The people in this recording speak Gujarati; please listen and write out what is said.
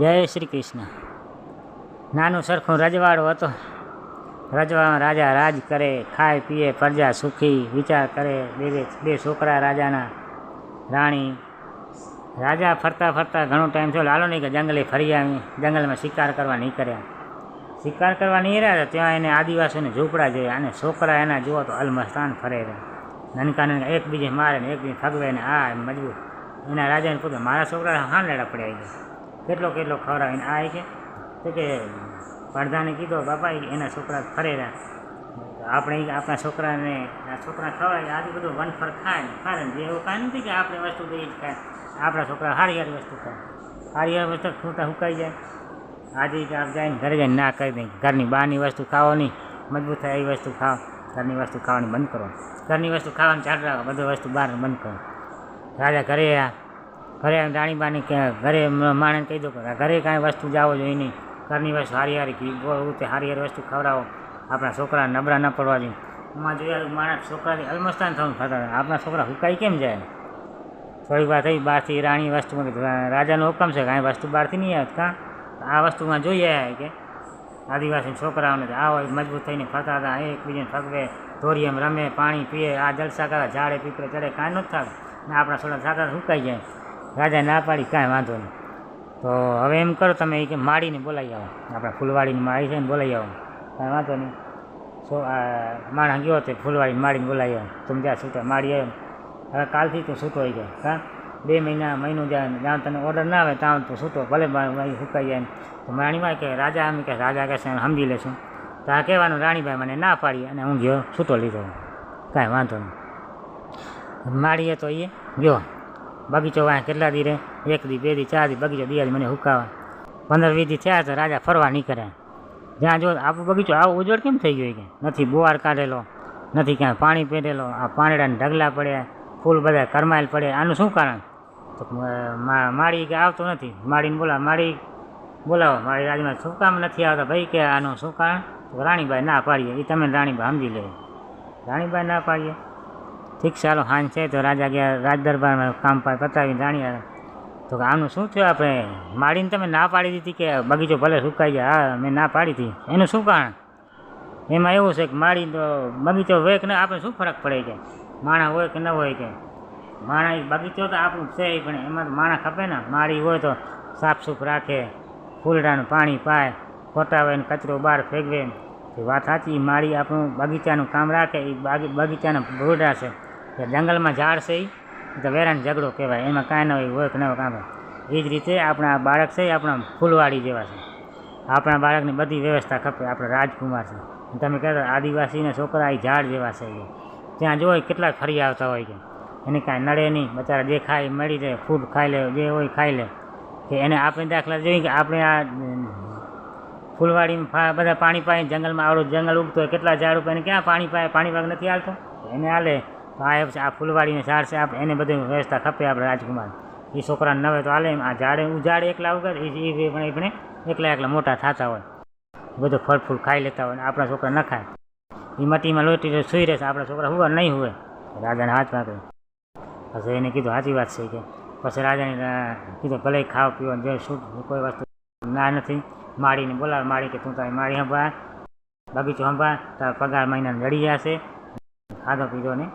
જય શ્રી કૃષ્ણ. નાનું સરખું રજવાડું હતો. રજવાડામાં રાજા રાજ કરે, ખાય, પીએ પ્રજા સુખી, વિચાર કરે બે બે છોકરા રાજાના રાણી. રાજા ફરતા ફરતા ઘણો ટાઈમ થયો, લાલો નહીં કે જંગલે ફરી આવી, જંગલમાં શિકાર કરવા નીકળ્યા શિકાર કરવા નીકળ્યા હતા ત્યાં એને આદિવાસીઓને ઝૂંપડા જોયા અને છોકરા એના જુઓ તો અલમસ્તાન ફરે રહ્યા નનકા નનકા એકબીજે મારે ને એકબીજે ફગવે ને આ મજબૂત. એના રાજાને પૂછ્યું મારા છોકરા હા લેડા પડ્યા છે કેટલો કેટલો ખવડાવીને આ છે? તો કે પડદાને કીધો, બાપા એના છોકરા ફરે આપણે આપણા છોકરાને, આ છોકરા ખવડાવે આજે બધું વનફર ખાય ને ખાય ને. જે એવું કાંઈ નથી કે આપણે વસ્તુ દઈએ જ ખાય. આપણા છોકરા હારી હારી વસ્તુ ખાય. હારી હારી વસ્તુ ખૂટા હુકાઈ જાય. આજે કે આપ જાય ઘરે જઈને ના કરી દઈ ઘરની બહારની વસ્તુ ખાવાની મજબૂત થાય એવી વસ્તુ ખાઓ. ઘરની વસ્તુ ખાવાની બંધ કરો. ઘરની વસ્તુ ખાવાનું ચાલુ રાખો. બધું વસ્તુ બહાર બંધ કરો. રાજા ઘરે આવ્યા. ઘરે રાણીબાની કે ઘરે માણસ કહી દો કે ઘરે કાંઈ વસ્તુ જાવો જોઈએ નહીં. ઘરની વસ્તુ હારી હારી ગોળ તે હારી હારી વસ્તુ ખવડાવો. આપણા છોકરા નબળા ન પડવા જોઈએ. એમાં જોયા માણસ છોકરાથી અલમસ્તાન થવાનું થતા. આપણા છોકરા હુકાઈ કેમ જાય? થોડીક વાર થઈ, બહારથી રાણી વસ્તુમાં રાજાનો હુકમ છે કાંઈ વસ્તુ બહારથી નહીં આવત. કાં? આ વસ્તુમાં જોઈએ કે આદિવાસી છોકરાઓને આવો મજબૂત થઈને ફરતા હતા. એકબીજાને ફગવે ધોરીએમ રમે, પાણી પીએ, આ જલસા કરે ઝાડે, પીપળે, ચડે, કાંઈ નથી થતું ને આપણા છોકરા થતા સુકાઈ જાય. રાજા ના પાડી, કાંઈ વાંધો નહીં. તો હવે એમ કરો તમે કે માડીને બોલાવી આવો. આપણા ફૂલવાડીની માળી છે ને બોલાવી આવો. કાંઈ વાંધો નહીં. સો માણસ ગયો તે ફૂલવાડીની માળીને બોલાવી આવો. તમે જ્યાં છૂટા માળી આવ્યો. હવે કાલથી તું છૂટો હોય જાય, હા? બે મહિના, મહિનો જાય, જ્યાં તને ઓર્ડર ના આવે ત્યાં તું છૂટો. ભલે સુકાઈ જાય તો રાણીભાઈ કે રાજા એમ કે રાજા કહેશે "અમે સમજી લેશું. તો આ કહેવાનું રાણીભાઈ મને ના પાડી અને હું ગયો, છૂટો લીધો. કાંઈ વાંધો નહીં. માળીએ તો એ ગયો. બગીચો વાંહે કેટલા દી રહે એક દી, બે દી, ચાર દી બગીચો દિયાળી મને હુકાવા. પંદર વીસ દી થયા તો રાજા ફરવા નીકળે. જ્યાં જો આપણો બગીચો આવો ઉજવડ કેમ થઈ ગયો કે? નથી બોવાર કાઢેલો, નથી ક્યાંય પાણી પહેરેલો આ પાંદડાને ઢગલા પડ્યા, ફૂલ બધા કરમાયેલ પડે આનું શું કારણ? તો માળી કે આવતો નથી? માળીને બોલાવો માળી બોલાવો. માળી રાજમાં શું કામ નથી આવતા? ભાઈ કે આનું શું કારણ? રાણીબાઈ ના પાડીએ. એ તમે રાણીબાઈ સમજી લેવો રાણીબાઈ ના પાડીએ. ઠીક, ચાલો હાન છે તો રાજા ગયા રાજ દરબારમાં કામ પતાવીને જાણીએ તો કે, આનું શું થયું આપણે? માળીને તમે ના પાડી દીધી કે બગીચો ભલે સુકાઈ જાય? હા, મેં ના પાડી હતી. એનું શું કારણ? એમાં એવું છે કે માળી તો બગીચો હોય કે ના, આપણે શું ફરક પડે કે? માણા હોય કે ન હોય કે? માણા બગીચો તો આપણું છે, પણ એમાં તો માણા ખપે ને. માળી હોય તો સાફ સુફ રાખે, ફૂલડાનું પાણી પાય ખોટાવે ને કચરો બહાર ફેંકવે વાત સાચી માળી આપણું બગીચાનું કામ રાખે, એ બાગી, બગીચાના ભૂરડા છે. કે જંગલમાં ઝાડ છે એ તો વેરાન ઝઘડો કહેવાય. એમાં કાંઈ ન હોય હોય કે ન હોય કામ એ જ રીતે આપણા બાળક છે આપણા ફૂલવાડી જેવા છે. આપણા બાળકની બધી વ્યવસ્થા ખપે. આપણે રાજકુમાર છે. તમે કહેતા આદિવાસીના છોકરા એ ઝાડ જેવા છે ત્યાં જોઈ કેટલા ફરી આવતા હોય કે. એને કાંઈ નડે નહીં. બચારા જે ખાય મળી જાય. ફૂડ ખાઈ લે, જે હોય ખાઈ લે. કે એને આપણે દાખલા જોઈએ કે આપણે આ ફૂલવાડીમાં બધા પાણી પાય જંગલમાં આવડું જંગલ ઉગતો હોય, કેટલા ઝાડ ઉપર એને ક્યાં પાણી પાય? પાણી પાક નથી હાલતો. એને હાલે. આ આ ફૂલવાડીને ઝાડ છે, આપણે એને બધું વ્યવસ્થા ખપે આપણે રાજકુમાર. એ છોકરાને નવે તો હાલે આ ઝાડે ઝાડ એકલા ઉગે એ એ પણ એકલા એકલા મોટા થતા હોય. બધું ફળ ફૂલ ખાઈ લેતા હોય આપણા છોકરા ન ખાય. એ મટીમાં લોટી સુઈ રહેશે આપણા છોકરા હુવા નહીં હુવે. રાજાને હાથ પાકડે પછી એને કીધું, સાચી વાત છે કે. પછી રાજાને કીધું, ભલે ખાવા, પીવા, જે શું, કોઈ વસ્તુ ના નથી. માળીને બોલાવે માળી કે, તું તારી માળી સંભાળ, બગીચો સંભાળ, તારા પગાર મહિનાને લડી જશે. ખાધો પીધો ને